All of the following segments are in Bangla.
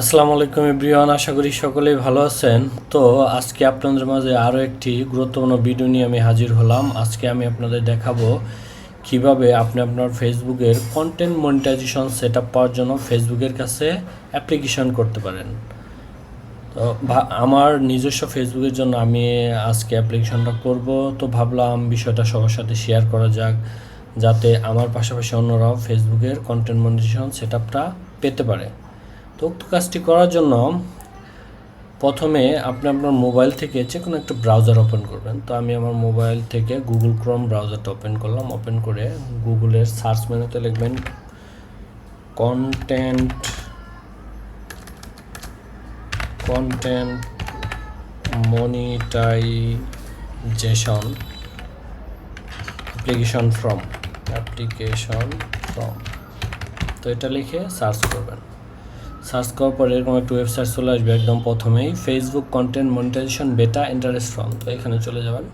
আসসালামু আলাইকুম এভরিওয়ান, আশা করি সকলেই ভালো আছেন। তো আজকে আপনাদের মাঝে আরও একটি গুরুত্বপূর্ণ ভিডিও নিয়ে আমি হাজির হলাম। আজকে আমি আপনাদের দেখাবো কীভাবে আপনি আপনার ফেসবুকের কন্টেন্ট মনিটাইজেশন সেট আপ পাওয়ার জন্য ফেসবুকের কাছে অ্যাপ্লিকেশন করতে পারেন। তো আমার নিজস্ব ফেসবুকের জন্য আমি আজকে অ্যাপ্লিকেশনটা করব। তো ভাবলাম বিষয়টা সবার সাথে শেয়ার করা যাক, যাতে আমার পাশাপাশি অন্যরাও ফেসবুকের কন্টেন্ট মনিটাইজেশন সেট পেতে পারে। তো উক্ত কাজটি করার জন্য প্রথমে আপনি আপনার মোবাইল থেকে যে কোনো একটা ব্রাউজার ওপেন করবেন। তো আমি আমার মোবাইল থেকে গুগল ক্রোম ব্রাউজারটা ওপেন করলাম। ওপেন করে গুগলের সার্চ মেনুতে লিখবেন content content monetization application form application form তো এটা লিখে সার্চ করবেন। সার্চ করার পর এরকম একটা ওয়েবসাইট চলে আসবে একদম প্রথমেই Facebook content monetization beta interest form তো এখানে চলে যাবেন।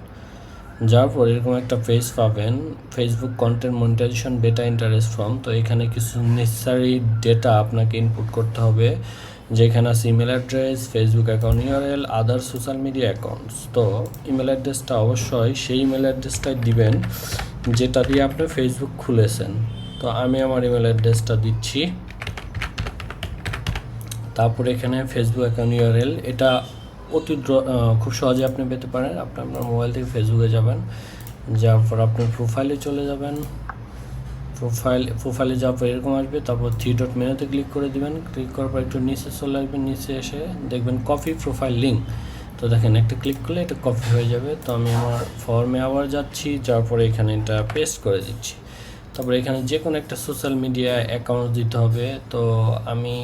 যাওয়ার পর এরকম একটা পেজ পাবেন Facebook content monetization beta interest form তো এখানে কিছু নেসেসারি ডেটা আপনাকে ইনপুট করতে হবে, যেখানে আছে email address Facebook account URL other social media accounts তো ইমেল অ্যাড্রেসটা অবশ্যই সেই ইমেল অ্যাড্রেসটাই দিবেন, যেটা দিয়ে আপনি ফেসবুক খুলেছেন। তো আমি আমার ইমেল অ্যাড্রেসটা দিচ্ছি। তারপরে এখানে ফেসবুক অ্যাকাউন্ট ইউআরএল এটা অতি খুব সহজে আপনি পেতে পারেন। আপনি আপনার মোবাইল থেকে ফেসবুকে যাবেন। যাওয়ার পর আপনি প্রোফাইলে চলে যাবেন। প্রোফাইল প্রোফাইলে যাওয়ার পর এরকম আসবে। তারপর থ্রি ডট মেনুতে ক্লিক করে দিবেন। ক্লিক করার পর একটু নিচে চলে আসবেন। নিচে এসে দেখবেন কপি প্রোফাইল লিঙ্ক তো দেখেন, একটা ক্লিক করলে এটা কপি হয়ে যাবে। তো আমি আমার ফর্মে আবার যাচ্ছি। যাওয়ার পরে এখানে এটা পেস্ট করে দিচ্ছি। তারপরে এখানে যে কোনো একটা সোশ্যাল মিডিয়া অ্যাকাউন্ট দিতে হবে, তো আমি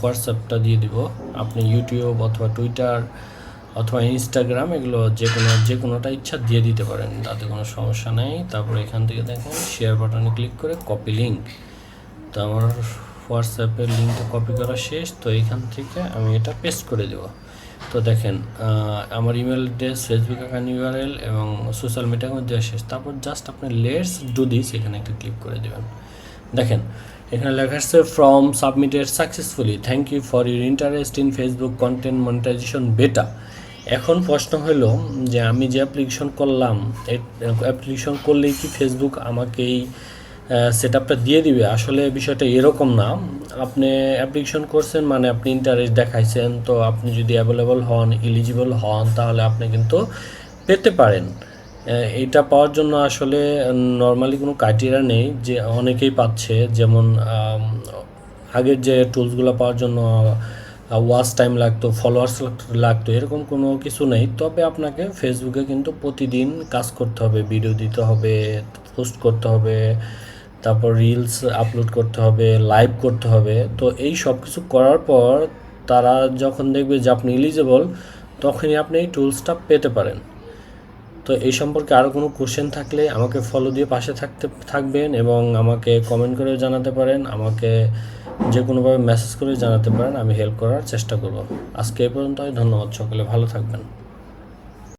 হোয়াটসঅ্যাপটা দিয়ে দিব। আপনি ইউটিউব অথবা টুইটার অথবা ইনস্টাগ্রাম এগুলো যে কোনো যে কোনোটা ইচ্ছা দিয়ে দিতে পারেন, তাতে কোনো সমস্যা নেই। তারপরে এখান থেকে দেখেন শেয়ার বাটনে ক্লিক করে কপি লিঙ্ক তো আমার হোয়াটসঅ্যাপের লিঙ্কটা কপি করা শেষ, তো এখান থেকে আমি এটা পেস্ট করে দেবো। তো দেখেন আমার email address Facebook account URL এবং সোশ্যাল মিডিয়ার মধ্যে শেষ। তারপর জাস্ট আপনি লেটস ডু দিস এখানে একটা ক্লিক করে দেবেন। দেখেন, এখানে লেখা আসছে form submitted successfully thank you for your interest in Facebook content monetization beta এখন প্রশ্ন হলো যে আমি যে অ্যাপ্লিকেশন করলাম অ্যাপ্লিকেশন করলেই কি ফেসবুক আমাকে এই সেট আপটা দিয়ে দিবে। আসলে বিষয়টা এরকম না। আপনি অ্যাপ্লিকেশন করছেন মানে আপনি ইন্টারেস্ট দেখাইছেন, তো আপনি যদি অ্যাভেলেবল হন এলিজিবল হন, তাহলে আপনি কিন্তু পেতে পারেন। এটা পাওয়ার জন্য আসলে নর্মালি কোনো ক্রাইটেরিয়া নেই যে অনেকেই পাচ্ছে। যেমন আগের যে টুলসগুলো পাওয়ার জন্য ওয়াচ টাইম লাগতো ফলোয়ার্স লাগতো, এরকম কোনো কিছু নেই। তবে আপনাকে ফেসবুকে কিন্তু প্রতিদিন কাজ করতে হবে ভিডিও দিতে হবে পোস্ট করতে হবে। তারপর রিলস আপলোড করতে হবে লাইভ করতে হবে। তো এই সব কিছু করার পর তারা যখন দেখবে যে আপনি এলিজেবল তখনই আপনি এই টুলসটা পেতে পারেন। তো এই সম্পর্কে আরও কোনো কোশ্চেন থাকলে আমাকে ফলো দিয়ে পাশে থাকতে, থাকবেন এবং আমাকে কমেন্ট করেও জানাতে পারেন। আমাকে যে কোনোভাবে মেসেজ করে জানাতে পারেন। আমি হেল্প করার চেষ্টা করব। আজকে এই পর্যন্ত ধন্যবাদ সকলে। ভালো থাকবেন।